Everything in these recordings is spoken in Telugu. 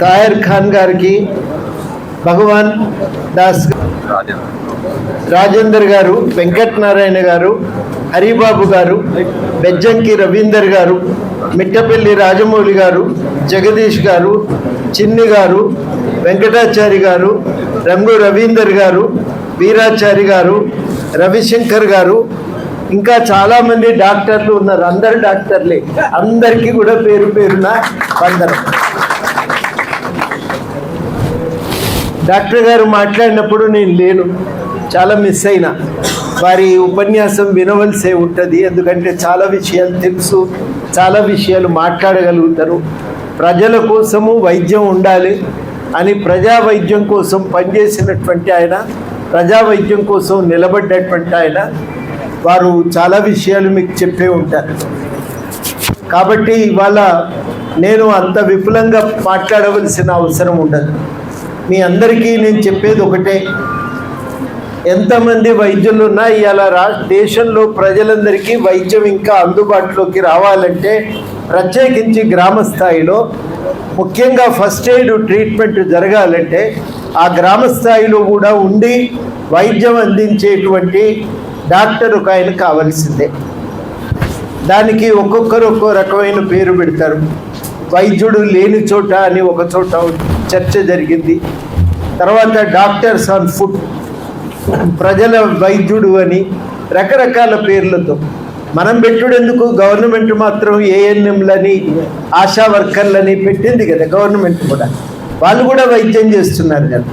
తాయర్ ఖాన్ గారికి భగవాన్ దాస్ రాజేందర్ గారు వెంకటనారాయణ గారు హరిబాబు గారు బెజ్జంకి రవీందర్ గారు మిట్టపల్లి రాజమౌళి గారు జగదీష్ గారు చిన్ని గారు వెంకటాచారి గారు రంగు రవీందర్ గారు వీరాచారి గారు రవిశంకర్ గారు ఇంకా చాలామంది డాక్టర్లు ఉన్నారు. అందరు డాక్టర్లే. అందరికీ కూడా పేరు పేరున వందనం. డాక్టర్ గారు మాట్లాడినప్పుడు నేను లేను. చాలా మిస్ అయినా. వారి ఉపన్యాసం వినవలసే ఉంటుంది. ఎందుకంటే చాలా విషయాలు తెలుసు. చాలా విషయాలు మాట్లాడగలుగుతారు. ప్రజల కోసము వైద్యం ఉండాలి అని ప్రజా వైద్యం కోసం పనిచేసినటువంటి ఆయన ప్రజా వైద్యం కోసం నిలబడ్డటువంటి ఆయన వారు చాలా విషయాలు మీకు చెప్పే ఉంటారు. కాబట్టి ఇవాళ నేను అంత విపులంగా మాట్లాడవలసిన అవసరం ఉండదు. మీ అందరికీ నేను చెప్పేది ఒకటే. ఎంతమంది వైద్యులు ఉన్నా ఇవాళ రా దేశంలో ప్రజలందరికీ వైద్యం ఇంకా అందుబాటులోకి రావాలంటే ప్రత్యేకించి గ్రామ స్థాయిలో ముఖ్యంగా ఫస్ట్ ఎయిడ్ ట్రీట్మెంట్ జరగాలంటే ఆ గ్రామ స్థాయిలో కూడా ఉండి వైద్యం అందించేటువంటి డాక్టర్ ఒక ఆయన కావలసిందే. దానికి ఒక్కొక్కరు ఒక్కో రకమైన పేరు పెడతారు. వైద్యుడు లేని చోట అని ఒక చోట చర్చ జరిగింది. తర్వాత డాక్టర్స్ ఆన్ ఫుడ్ ప్రజల వైద్యుడు అని రకరకాల పేర్లతో. మనం పెట్టుడెందుకు? గవర్నమెంట్ మాత్రం ఏఎన్ఎంలని ఆశా వర్కర్లని పెట్టింది కదా గవర్నమెంట్ కూడా. వాళ్ళు కూడా వైద్యం చేస్తున్నారు కదా.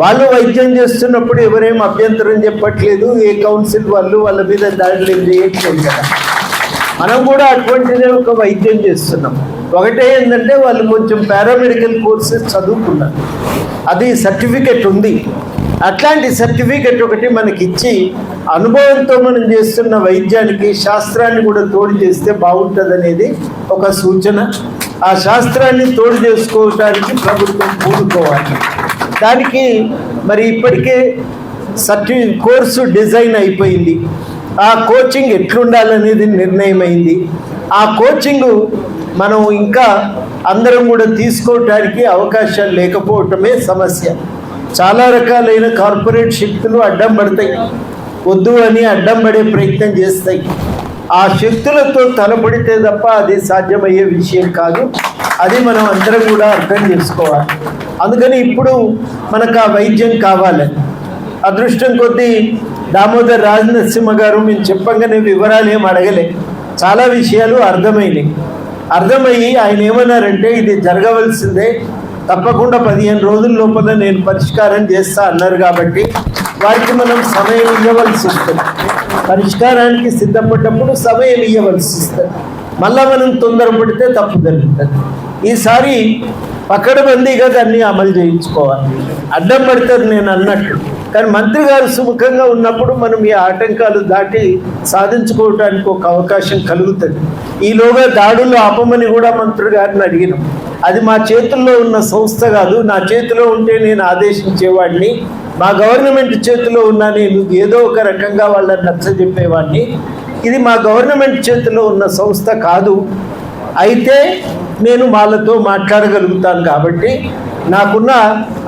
వాళ్ళు వైద్యం చేస్తున్నప్పుడు ఎవరేం అభ్యంతరం చెప్పట్లేదు. ఏ కౌన్సిల్ వాళ్ళు వాళ్ళ మీద దాడులు ఏం చేయట్లేదు కదా. మనం కూడా అటువంటిదే ఒక వైద్యం చేస్తున్నాం. ఒకటే ఏంటంటే వాళ్ళు కొంచెం పారామెడికల్ కోర్సెస్ చదువుకున్నారు. అది సర్టిఫికెట్ ఉంది. అట్లాంటి సర్టిఫికెట్ ఒకటి మనకి ఇచ్చి అనుభవంతో మనం చేస్తున్న వైద్యానికి శాస్త్రాన్ని కూడా తోడు చేస్తే బాగుంటుంది అనేది ఒక సూచన. ఆ శాస్త్రాన్ని తోడు చేసుకోవడానికి ప్రభుత్వం కూడుకోవాలి దానికి మరి ఇప్పటికే సర్టి కోర్సు డిజైన్ అయిపోయింది. ఆ కోచింగ్ ఎట్లుండాలనేది నిర్ణయమైంది. ఆ కోచింగ్ మనం ఇంకా అందరం కూడా తీసుకోవటానికి అవకాశాలు లేకపోవటమే సమస్య. చాలా రకాలైన కార్పొరేట్ శక్తులు అడ్డం పడతాయి. వద్దు అని అడ్డం పడే ప్రయత్నం చేస్తాయి. ఆ శక్తులతో తలపడితే తప్ప అది సాధ్యమయ్యే విషయం కాదు. అది మనం అందరం కూడా అర్థం చేసుకోవాలి. అందుకని ఇప్పుడు మనకు ఆ వైద్యం కావాలి. అదృష్టం కొద్దీ దామోదర్ రాజనరసింహ గారు మేము చెప్పంగానే వివరాలు ఏం అడగలే. చాలా విషయాలు అర్థమైనాయి. అర్థమయ్యి ఆయన ఏమన్నారంటే ఇది జరగవలసిందే. తప్పకుండా పదిహేను రోజుల లోపల నేను పరిష్కారం చేస్తా అన్నారు కాబట్టి వారికి మనం సమయం ఇవ్వవలసి వస్తుంది. పరిష్కారానికి సిద్ధపడ్డప్పుడు సమయం ఇవ్వవలసి వస్తుంది. మళ్ళా మనం తొందరపడితే తప్పు జరుగుతుంది. ఈసారి పకడ్బందీగా దాన్ని అమలు చేయించుకోవాలి. అడ్డం పడతారు నేను అన్నట్టు. కానీ మంత్రి గారు సుముఖంగా ఉన్నప్పుడు మనం ఈ ఆటంకాలు దాటి సాధించుకోవడానికి ఒక అవకాశం కలుగుతుంది. ఈలోగా దాడులు ఆపమని కూడా మంత్రి గారిని అడిగినాం. అది మా చేతుల్లో ఉన్న సంస్థ కాదు నా చేతిలో ఉంటే నేను ఆదేశించేవాడిని మా గవర్నమెంట్ చేతిలో ఉన్న నేను ఏదో ఒక రకంగా వాళ్ళని నచ్చజెప్పేవాడిని ఇది మా గవర్నమెంట్ చేతిలో ఉన్న సంస్థ కాదు. అయితే నేను వాళ్ళతో మాట్లాడగలుగుతాను కాబట్టి నాకున్న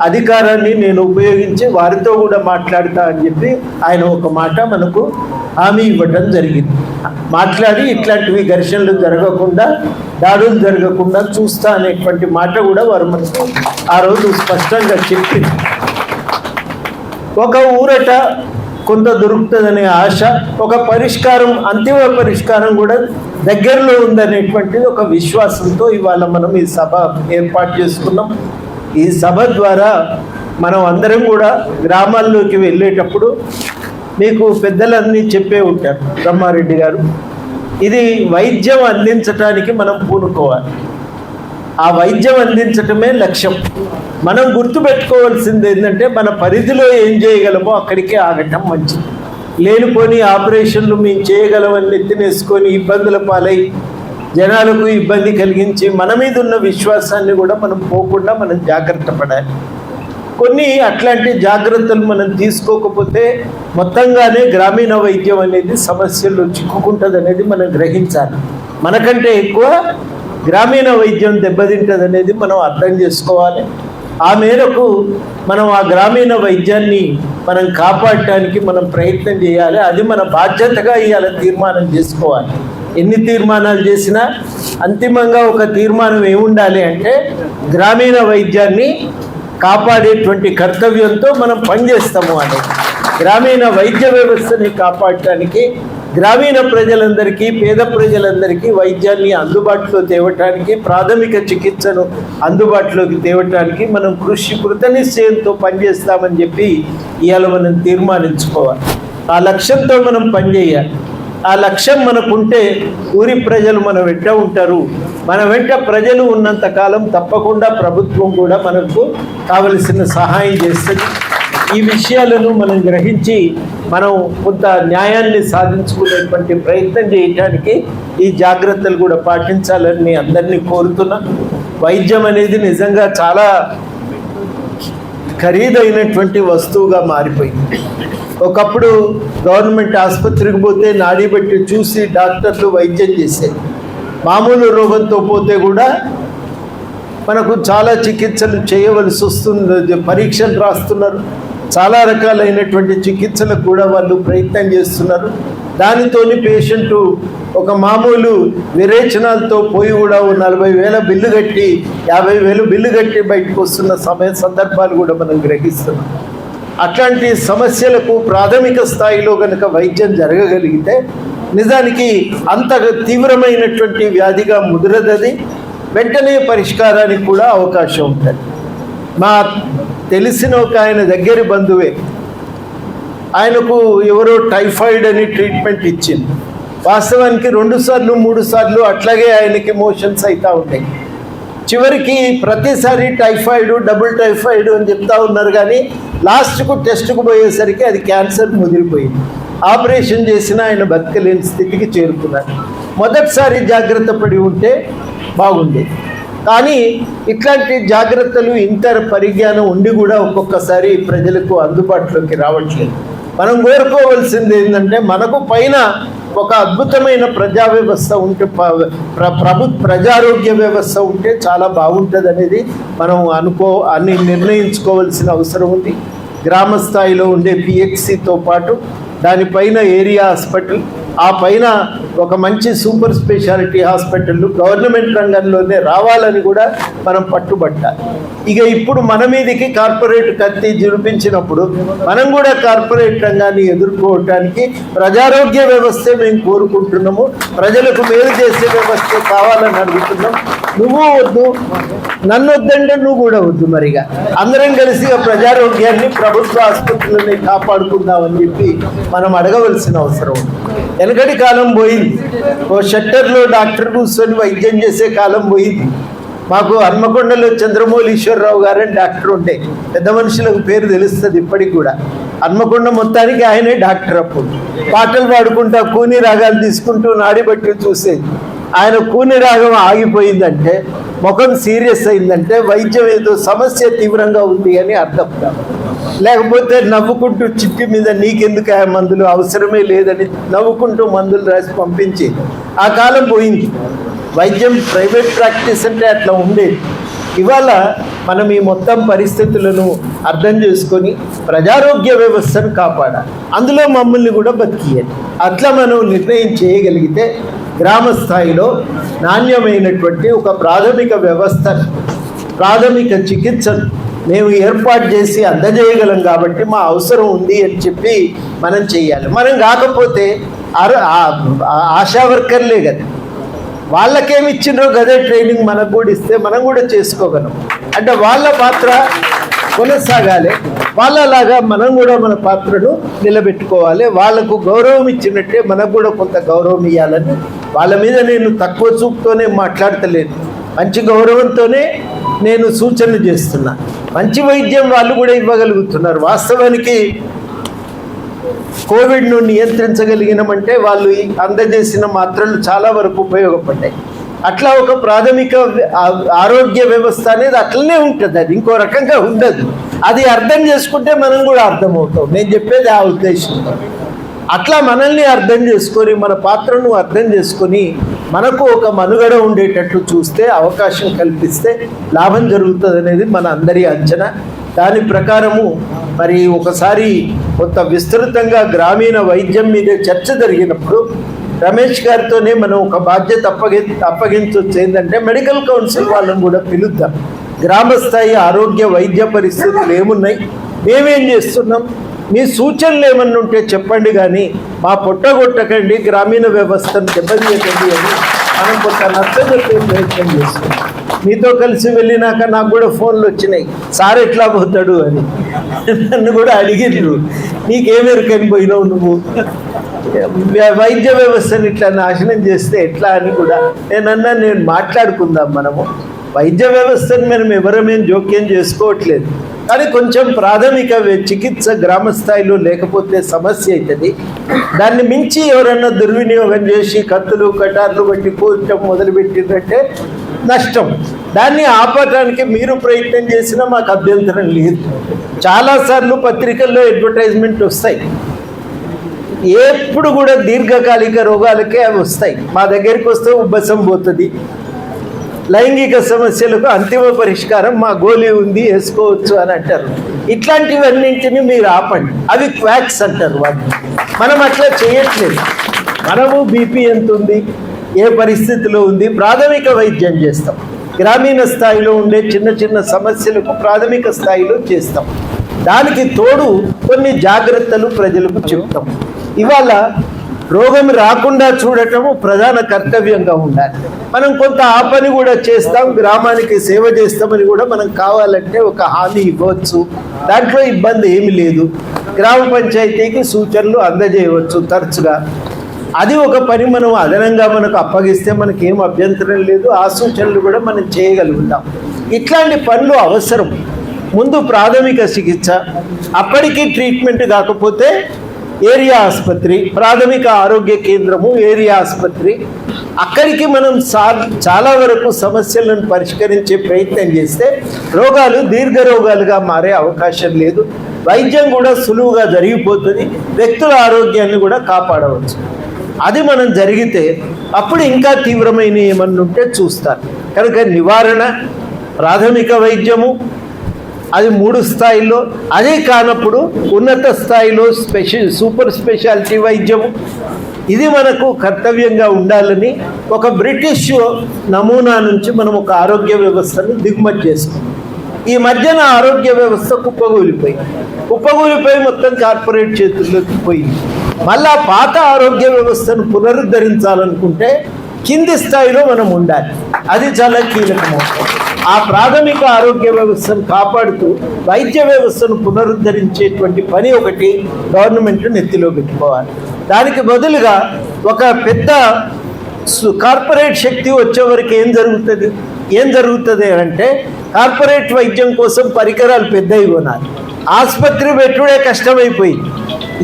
అధికారాన్ని నేను ఉపయోగించి వారితో కూడా మాట్లాడతా అని చెప్పి ఆయన ఒక మాట మనకు హామీ ఇవ్వడం జరిగింది. మాట్లాడి ఇట్లాంటివి ఘర్షణలు జరగకుండా దాడులు జరగకుండా చూస్తా అనేటువంటి మాట కూడా వారు మనకు ఆ రోజు స్పష్టంగా చెప్పింది. ఒక ఊరట కొంత దొరుకుతుందనే ఆశ ఒక పరిష్కారం అంతిమ పరిష్కారం కూడా దగ్గరలో ఉందనేటువంటిది ఒక విశ్వాసంతో ఇవాళ మనం ఈ సభ ఏర్పాటు చేసుకున్నాం. ఈ సభ ద్వారా మనం అందరం కూడా గ్రామాల్లోకి వెళ్ళేటప్పుడు మీకు పెద్దలన్నీ చెప్పే ఉంటారు. బ్రహ్మారెడ్డి గారు. ఇది వైద్యం అందించడానికి మనం పూనుకోవాలి. ఆ వైద్యం అందించటమే లక్ష్యం. మనం గుర్తుపెట్టుకోవాల్సింది ఏంటంటే మన పరిధిలో ఏం చేయగలమో అక్కడికే ఆగటం మంచిది. లేనిపోని ఆపరేషన్లు మేము చేయగలమని నెత్తినేసుకొని ఇబ్బందుల పాలై జనాలకు ఇబ్బంది కలిగించి మన మీద ఉన్న విశ్వాసాన్ని కూడా మనం పోకుండా మనం జాగ్రత్త పడాలి. కొన్ని అట్లాంటి జాగ్రత్తలు మనం తీసుకోకపోతే మొత్తంగానే గ్రామీణ వైద్యం అనేది సమస్యల్లో చిక్కుకుంటుంది అనేది మనం గ్రహించాలి. మనకంటే ఎక్కువ గ్రామీణ వైద్యం దెబ్బతింటదనేది అనేది మనం అర్థం చేసుకోవాలి. ఆ మేరకు మనం ఆ గ్రామీణ వైద్యాన్ని మనం కాపాడటానికి మనం ప్రయత్నం చేయాలి. అది మన బాధ్యతగా ఇవాళ తీర్మానం చేసుకోవాలి. ఎన్ని తీర్మానాలు చేసినా అంతిమంగా ఒక తీర్మానం ఏముండాలి అంటే గ్రామీణ వైద్యాన్ని కాపాడేటువంటి కర్తవ్యంతో మనం పనిచేస్తాము అని. గ్రామీణ వైద్య వ్యవస్థని కాపాడటానికి గ్రామీణ ప్రజలందరికీ పేద ప్రజలందరికీ వైద్యాన్ని అందుబాటులో తేవటానికి ప్రాథమిక చికిత్సను అందుబాటులోకి తేవటానికి మనం కృషి కృతనిశ్చయంతో పనిచేస్తామని చెప్పి ఇవాళ మనం తీర్మానించుకోవాలి. ఆ లక్ష్యంతో మనం పనిచేయాలి. ఆ లక్ష్యం మనకుంటే ఊరి ప్రజలు మన వెంట ఉంటారు. మన వెంట ప్రజలు ఉన్నంత కాలం తప్పకుండా ప్రభుత్వం కూడా మనకు కావలసిన సహాయం చేస్తుంది. ఈ విషయాలను మనం గ్రహించి మనం కొంత న్యాయాన్ని సాధించుకునేటువంటి ప్రయత్నం చేయడానికి ఈ జాగ్రత్తలు కూడా పాటించాలని మీ అందరినీ కోరుతున్నా. వైద్యం అనేది నిజంగా చాలా ఖరీదైనటువంటి వస్తువుగా మారిపోయింది. ఒకప్పుడు గవర్నమెంట్ ఆసుపత్రికి పోతే నాడీ బట్టి చూసి డాక్టర్లు వైద్యం చేసేది. మామూలు రోగంతో పోతే కూడా మనకు చాలా చికిత్సలు చేయవలసి వస్తుంది. పరీక్షలు రాస్తున్నారు. చాలా రకాలైనటువంటి చికిత్సలకు కూడా వాళ్ళు ప్రయత్నం చేస్తున్నారు. దానితోని పేషెంట్ ఒక మామూలు విరేచనాలతో పోయి కూడా నలభై వేల బిల్లు కట్టి యాభై వేలు బిల్లు కట్టి బయటకు వస్తున్న సమయ సందర్భాలు కూడా మనం గ్రహిస్తున్నాం. అట్లాంటి సమస్యలకు ప్రాథమిక స్థాయిలో కనుక వైద్యం జరగగలిగితే నిజానికి అంత తీవ్రమైనటువంటి వ్యాధిగా ముదరదది. వెంటనే పరిష్కారానికి కూడా అవకాశం ఉంటుంది. మా తెలిసిన ఒక ఆయన దగ్గరి బంధువే. ఆయనకు ఎవరో టైఫాయిడ్ అని ట్రీట్మెంట్ ఇచ్చింది. వాస్తవానికి రెండు సార్లు మూడు సార్లు అట్లాగే ఆయనకి మోషన్స్ అవుతూ ఉంటాయి చివరికి ప్రతిసారి టైఫాయిడ్ డబుల్ టైఫాయిడ్ అని చెప్తా ఉన్నారు కానీ లాస్ట్కు టెస్ట్కు పోయేసరికి అది క్యాన్సర్ ముదిరిపోయింది. ఆపరేషన్ చేసిన ఆయన బతకలేని స్థితికి చేరుకున్నారు మొదటిసారి జాగ్రత్త పడి ఉంటే బాగుండేది. కానీ ఇట్లాంటి జాగ్రత్తలు ఇంత పరిజ్ఞానం ఉండి కూడా ఒక్కొక్కసారి ప్రజలకు అందుబాటులోకి రావట్లేదు. మనం కోరుకోవాల్సింది ఏంటంటే మనకు పైన ఒక అద్భుతమైన ప్రజా వ్యవస్థ ఉంటే ప్ర ప్రభు ప్రజారోగ్య వ్యవస్థ ఉంటే చాలా బాగుంటుంది అనేది మనం అనుకో అని నిర్ణయించుకోవాల్సిన అవసరం ఉంది. గ్రామ స్థాయిలో ఉండే పిహెచ్సితో పాటు దానిపైన ఏరియా హాస్పిటల్ ఆ పైన ఒక మంచి సూపర్ స్పెషాలిటీ హాస్పిటల్ గవర్నమెంట్ రంగంలోనే రావాలని కూడా మనం పట్టుబట్టాలి. ఇక ఇప్పుడు మన మీదకి కార్పొరేట్ కత్తి జురిపించినప్పుడు మనం కూడా కార్పొరేట్ రంగాన్ని ఎదుర్కోవటానికి ప్రజారోగ్య వ్యవస్థే మేము కోరుకుంటున్నాము. ప్రజలకు మేలు చేసే వ్యవస్థ కావాలని అడుగుతున్నాం. నువ్వు వద్దు నన్ను వద్దంటే నువ్వు కూడా వద్దు మరిగా. అందరం కలిసి ప్రజారోగ్యాన్ని ప్రభుత్వ ఆసుపత్రులని కాపాడుకుందామని చెప్పి మనం అడగవలసిన అవసరం ఉంది. వెనకటి కాలం పోయింది. ఓ షట్టర్లో డాక్టర్ కూర్చొని వైద్యం చేసే కాలం పోయింది. మాకు హన్మకొండలో చంద్రమౌళీశ్వరరావు గారని డాక్టర్ ఉండే. పెద్ద మనుషులకు పేరు తెలుస్తుంది ఇప్పటికి కూడా. హన్మకొండ మొత్తానికి ఆయనే డాక్టర్ అప్పుడు. పాటలు పాడుకుంటా కూని రాగాలు తీసుకుంటూ నాడి బట్టి చూసేది. ఆయన కూని రాగం ఆగిపోయిందంటే ముఖం సీరియస్ అయిందంటే వైద్యం ఏదో సమస్య తీవ్రంగా ఉంది అని అర్థం లేకపోతే నవ్వుకుంటూ చిట్టి మీద నీకెందుకు ఆ మందులు? అవసరమే లేదని నవ్వుకుంటూ మందులు రాసి పంపించి ఆ కాలం పోయింది. వైద్యం ప్రైవేట్ ప్రాక్టీస్ అంటే అట్లా ఉండేది. ఇవాళ మనం ఈ మొత్తం పరిస్థితులను అర్థం చేసుకొని ప్రజారోగ్య వ్యవస్థను కాపాడాలి. అందులో మమ్మల్ని కూడా బతికియాలి అట్లా మనం నిర్ణయం చేయగలిగితే గ్రామ స్థాయిలో నాణ్యమైనటువంటి ఒక ప్రాథమిక వ్యవస్థ ప్రాథమిక చికిత్సను మేము ఏర్పాటు చేసి అందజేయగలం కాబట్టి మా అవసరం ఉంది అని చెప్పి మనం చేయాలి. మనం కాకపోతే ఆశా వర్కర్లే కదా. వాళ్ళకేమి ఇచ్చినో గదే ట్రైనింగ్ మనకు కూడా ఇస్తే మనం కూడా చేసుకోగలం. అంటే వాళ్ళ పాత్ర కొనసాగాలి. వాళ్ళలాగా మనం కూడా మన పాత్రను నిలబెట్టుకోవాలి. వాళ్ళకు గౌరవం ఇచ్చినట్టే మనకు కూడా కొంత గౌరవం ఇవ్వాలని వాళ్ళ మీద నేను తక్కువ చూపుతోనే మాట్లాడతలేను. మంచి గౌరవంతోనే నేను సూచనలు చేస్తున్నా. మంచి వైద్యం వాళ్ళు కూడా ఇవ్వగలుగుతున్నారు. వాస్తవానికి కోవిడ్ను నియంత్రించగలిగినామంటే వాళ్ళు అందజేసిన మాత్రలు చాలా వరకు ఉపయోగపడ్డాయి. అట్లా ఒక ప్రాథమిక ఆరోగ్య వ్యవస్థ అనేది అట్లనే ఉంటుంది. అది ఇంకో రకంగా ఉండదు. అది అర్థం చేసుకుంటే మనం కూడా అర్థమవుతాం. నేను చెప్పేది ఆ ఉద్దేశంతో. అట్లా మనల్ని అర్థం చేసుకొని మన పాత్రను అర్థం చేసుకొని మనకు ఒక మనుగడ ఉండేటట్లు చూస్తే అవకాశం కల్పిస్తే లాభం జరుగుతుంది అనేది మన అందరి అంచనా. దాని ప్రకారము మరి ఒకసారి కొంత విస్తృతంగా గ్రామీణ వైద్యం మీద చర్చ జరిగినప్పుడు రమేష్ గారితోనే మనం ఒక బాధ్యత అప్పగి అప్పగించవచ్చు ఏంటంటే మెడికల్ కౌన్సిల్ వాళ్ళని కూడా పిలుద్దాం. గ్రామ స్థాయి ఆరోగ్య వైద్య పరిస్థితులు ఏమున్నాయి? మేమేం చేస్తున్నాం? మీ సూచనలు ఏమన్నా ఉంటే చెప్పండి కానీ మా పొట్టగొట్టకండి గ్రామీణ వ్యవస్థను దెబ్బతీయకండి అని మనం కొంత నచ్చజెప్పే ప్రయత్నం చేస్తాం. మీతో కలిసి వెళ్ళినాక నాకు కూడా ఫోన్లు వచ్చినాయి. సార్ ఎట్లా పోతాడు? అని. నన్ను కూడా అడిగిండ్రు. నీకేమెరుకని పోయినావు నువ్వు? వైద్య వ్యవస్థను ఇట్లా నాశనం చేస్తే ఎట్లా? అని కూడా. నేనన్నా నేను మాట్లాడుకుందాం మనము. వైద్య వ్యవస్థను మనం ఎవరమేం జోక్యం చేసుకోవట్లేదు. కానీ కొంచెం ప్రాథమిక చికిత్స గ్రామ స్థాయిలో లేకపోతే సమస్య అవుతుంది దాన్ని మించి ఎవరన్నా దుర్వినియోగం చేసి కత్తులు కటార్లు బట్టి కూర్చడం మొదలుపెట్టిందంటే నష్టం. దాన్ని ఆపటానికి మీరు ప్రయత్నం చేసినా మాకు అభ్యంతరం లేదు. చాలాసార్లు పత్రికల్లో అడ్వర్టైజ్మెంట్ వస్తాయి. ఎప్పుడు కూడా దీర్ఘకాలిక రోగాలకే అవి వస్తాయి. మా దగ్గరికి వస్తే ఉబ్బసం పోతుంది. లైంగిక సమస్యలకు అంతిమ పరిష్కారం మా గోళీ ఉంది వేసుకోవచ్చు అని అంటారు. ఇట్లాంటివన్నింటిని మీరు ఆపండి. అవి క్వాక్స్ అంటారు వాటిని. మనం అట్లా చేయట్లేదు. మనము బీపీ ఎంత ఉంది? ఏ పరిస్థితిలో ఉంది? ప్రాథమిక వైద్యం చేస్తాం. గ్రామీణ స్థాయిలో ఉండే చిన్న చిన్న సమస్యలకు ప్రాథమిక స్థాయిలో చేస్తాం. దానికి తోడు కొన్ని జాగ్రత్తలు ప్రజలకు చెప్తాం. ఇవాళ రోగం రాకుండా చూడటము ప్రధాన కర్తవ్యంగా ఉండాలి. మనం కొంత ఆ పని కూడా చేస్తాం గ్రామానికి సేవ చేస్తామని కూడా మనం కావాలంటే ఒక హామీ ఇవ్వచ్చు. దాంట్లో ఇబ్బంది ఏమి లేదు. గ్రామ పంచాయతీకి సూచనలు అందజేయవచ్చు తరచుగా. అది ఒక పని మనం అదనంగా మనకు అప్పగిస్తే మనకి ఏం అభ్యంతరం లేదు. ఆ సూచనలు కూడా మనం చేయగలుగుతాం. ఇట్లాంటి పనులు అవసరం. ముందు ప్రాథమిక చికిత్స అప్పటికి ట్రీట్మెంట్ కాకపోతే ఏరియా ఆసుపత్రి ప్రాథమిక ఆరోగ్య కేంద్రము ఏరియా ఆసుపత్రి. అక్కడికి మనం సా చాలా వరకు సమస్యలను పరిష్కరించే ప్రయత్నం చేస్తే రోగాలు దీర్ఘ రోగాలుగా మారే అవకాశం లేదు. వైద్యం కూడా సులువుగా జరిగిపోతుంది. వ్యక్తుల ఆరోగ్యాన్ని కూడా కాపాడవచ్చు. అది మనం జరిగితే అప్పుడు ఇంకా తీవ్రమైన ఏమన్నా ఉంటే చూస్తారు. కనుక నివారణ ప్రాథమిక వైద్యము అది మూడు స్థాయిలో అదే కానప్పుడు ఉన్నత స్థాయిలో స్పెషల్ సూపర్ స్పెషాలిటీ వైద్యము. ఇది మనకు కర్తవ్యంగా ఉండాలని ఒక బ్రిటిష్ నమూనా నుంచి మనం ఒక ఆరోగ్య వ్యవస్థను దిగుమతి చేసుకున్నాం. ఈ మధ్యన ఆరోగ్య వ్యవస్థ కుప్పగూలిపోయి కుప్పగూలిపోయి మొత్తం కార్పొరేట్ చేతుల్లోకి పోయింది. మళ్ళా పాత ఆరోగ్య వ్యవస్థను పునరుద్ధరించాలనుకుంటే కింది స్థాయిలో మనం ఉండాలి. అది చాలా కీలకమవుతుంది ఆ ప్రాథమిక ఆరోగ్య వ్యవస్థను కాపాడుతూ వైద్య వ్యవస్థను పునరుద్ధరించేటువంటి పని ఒకటి గవర్నమెంట్ నెత్తిలో పెట్టుకోవాలి. దానికి బదులుగా ఒక పెద్ద సు- కార్పొరేట్ శక్తి వచ్చే వరకు ఏం జరుగుతుంది? ఏం జరుగుతుంది అంటే కార్పొరేట్ వైద్యం కోసం పరికరాలు పెద్దవి కొనాలి. ఆసుపత్రి పెట్టుడే కష్టమైపోయింది.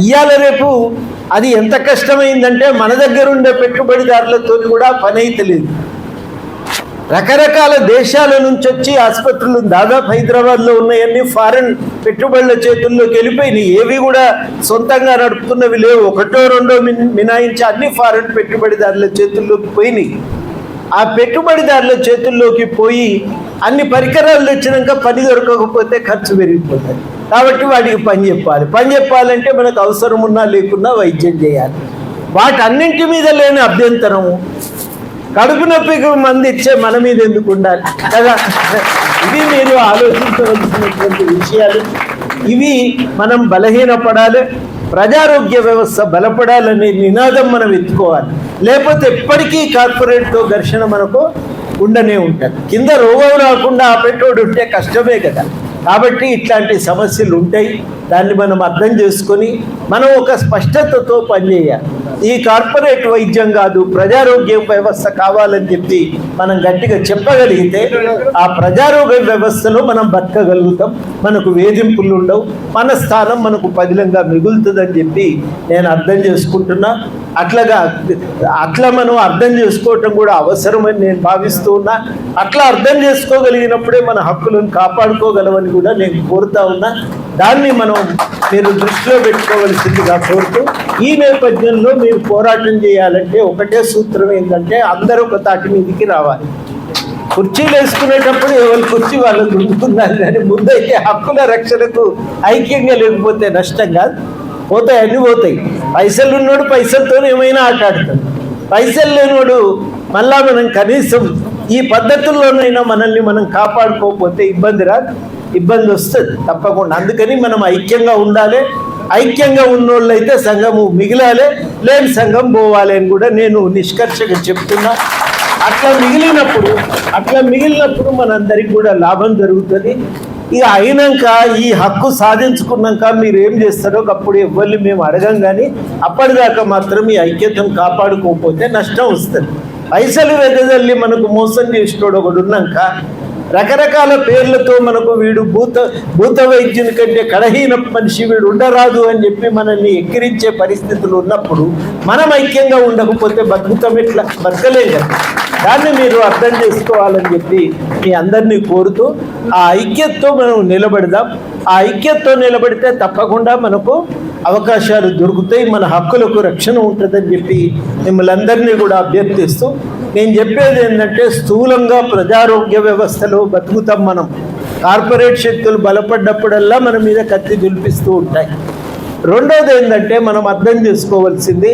ఇవాళ రేపు అది ఎంత కష్టమైందంటే మన దగ్గర ఉండే పెట్టుబడిదారులతో కూడా పని లేదు రకరకాల దేశాల నుంచి వచ్చి ఆసుపత్రులు దాదాపు హైదరాబాద్లో ఉన్నాయన్నీ ఫారెన్ పెట్టుబడుల చేతుల్లోకి వెళ్ళిపోయినాయి. ఏవి కూడా సొంతంగా నడుపుతున్నవి లేవు. ఒకటో రెండో మిన్- మినాయించి అన్ని ఫారెన్ పెట్టుబడిదారుల చేతుల్లోకి పోయినాయి. ఆ పెట్టుబడిదారుల చేతుల్లోకి పోయి అన్ని పరికరాలు తెచ్చినాక పని దొరకకపోతే ఖర్చు పెరిగిపోతుంది కాబట్టి వాటికి పని చెప్పాలి. పని చెప్పాలంటే మనకు అవసరం ఉన్నా లేకున్నా వైద్యం చేయాలి. వాటన్నింటి మీద లేని అభ్యంతరము. కడుపు నొప్పికి మంది ఇచ్చే మన మీద ఎందుకు ఉండాలి? కదా? ఇవి మీరు ఆలోచించవలసినటువంటి విషయాలు. ఇవి మనం బలహీనపడాలి ప్రజారోగ్య వ్యవస్థ బలపడాలనే నినాదం మనం ఎత్తుకోవాలి. లేకపోతే ఎప్పటికీ కార్పొరేట్తో ఘర్షణ మనకు ఉండనే ఉంటుంది. కింద రోగం రాకుండా ఆ పెట్టుబడి ఉంటే కష్టమే కదా? కాబట్టి ఇట్లాంటి సమస్యలు ఉంటాయి. దాన్ని మనం అర్థం చేసుకొని మనం ఒక స్పష్టతతో పనిచేయాలి. ఈ కార్పొరేట్ వైద్యం కాదు ప్రజారోగ్య వ్యవస్థ కావాలని చెప్పి మనం గట్టిగా చెప్పగలిగితే ఆ ప్రజారోగ్య వ్యవస్థలో మనం బతకగలుగుతాం. మనకు వేధింపులు ఉండవు మన స్థానం మనకు పదిలంగా మిగులుతుందని చెప్పి నేను అర్థం చేసుకుంటున్నా. అట్లాగా అట్లా మనం అర్థం చేసుకోవటం కూడా అవసరమని నేను భావిస్తూ ఉన్నా. అట్లా అర్థం చేసుకోగలిగినప్పుడే మన హక్కులను కాపాడుకోగలమని కూడా నేను కోరుతా ఉన్నా. దాన్ని మనం మీరు దృష్టిలో పెట్టుకోవలసిందిగా కోరుతూ ఈ నేపథ్యంలో మీరు పోరాటం చేయాలంటే ఒకటే సూత్రం ఏంటంటే అందరూ ఒక తాటి మీదకి రావాలి. కుర్చీలు వేసుకునేటప్పుడు ఎవరి కుర్చీ వాళ్ళు దుంకుతున్నారు కానీ ముందైతే హక్కుల రక్షణకు ఐక్యంగా లేకపోతే నష్టం కాదు. పోతాయి అన్ని పోతాయి. పైసలు ఉన్నోడు పైసలతో ఏమైనా ఆట పైసలు లేనివాడు మళ్ళా మనం కనీసం ఈ పద్ధతుల్లోనైనా మనల్ని మనం కాపాడుకోకపోతే ఇబ్బంది రాదు. ఇబ్బంది వస్తుంది తప్పకుండా. అందుకని మనం ఐక్యంగా ఉండాలి. ఐక్యంగా ఉన్నోళ్ళు అయితే సంఘము మిగిలాలి. లేని సంఘం పోవాలి అని కూడా నేను నిష్కర్షగా చెప్తున్నా. అట్లా మిగిలినప్పుడు అట్లా మిగిలినప్పుడు మనందరికి కూడా లాభం జరుగుతుంది. ఇక అయినాక ఈ హక్కు సాధించుకున్నాక మీరు ఏం చేస్తారో అప్పుడు ఎవరిని మేము అడగం కానీ అప్పటిదాకా మాత్రం ఈ ఐక్యతను కాపాడుకోకపోతే నష్టం వస్తుంది. పైసలు వెదజల్లి మనకు మోసం చేసినోడు ఒకడు ఉన్నాక రకరకాల పేర్లతో మనకు వీడు భూత భూత వైద్యుని కంటే కడహీన మనిషి వీడు ఉండరాదు అని చెప్పి మనల్ని ఎక్కిరించే పరిస్థితులు ఉన్నప్పుడు మనం ఐక్యంగా ఉండకపోతే బతుకుతాం ఎట్లా? బతకలేం కదా. దాన్ని మీరు అర్థం చేసుకోవాలని చెప్పి మీ అందరినీ కోరుతూ ఆ ఐక్యతతో మనం నిలబడదాం. ఆ ఐక్యతతో నిలబడితే తప్పకుండా మనకు అవకాశాలు దొరుకుతాయి. మన హక్కులకు రక్షణ ఉంటుందని చెప్పి మిమ్మల్ని అందరినీ కూడా అభ్యర్థిస్తూ నేను చెప్పేది ఏంటంటే స్థూలంగా ప్రజారోగ్య వ్యవస్థలో బతుకుతాం మనం. కార్పొరేట్ శక్తులు బలపడ్డప్పుడల్లా మన మీద కత్తి దులిపిస్తూ ఉంటాయి. రెండోది ఏంటంటే మనం అర్థం చేసుకోవాల్సింది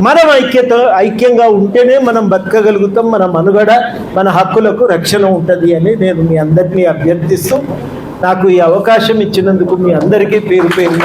మనం ఐక్యత ఐక్యంగా ఉంటేనే మనం బతకగలుగుతాం. మన మనుగడ మన హక్కులకు రక్షణ ఉంటుంది అని నేను మీ అందరినీ అభ్యర్థిస్తూ నాకు ఈ అవకాశం ఇచ్చినందుకు మీ అందరికీ పేరు పేరున